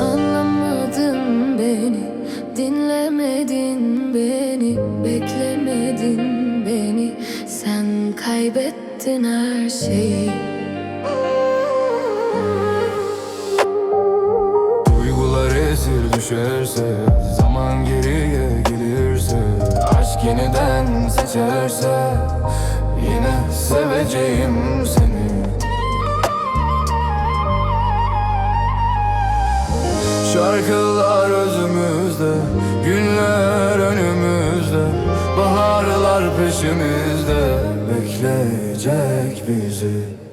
Anlamadın beni, dinlemedin beni, beklemedin beni. Sen kaybettin her şeyi. Esir düşerse Zaman geriye gelirse Aşk yeniden seçerse Yine seveceğim seni. Şarkılar özümüzde Günler önümüzde Baharlar peşimizde. Bekleyecek bizi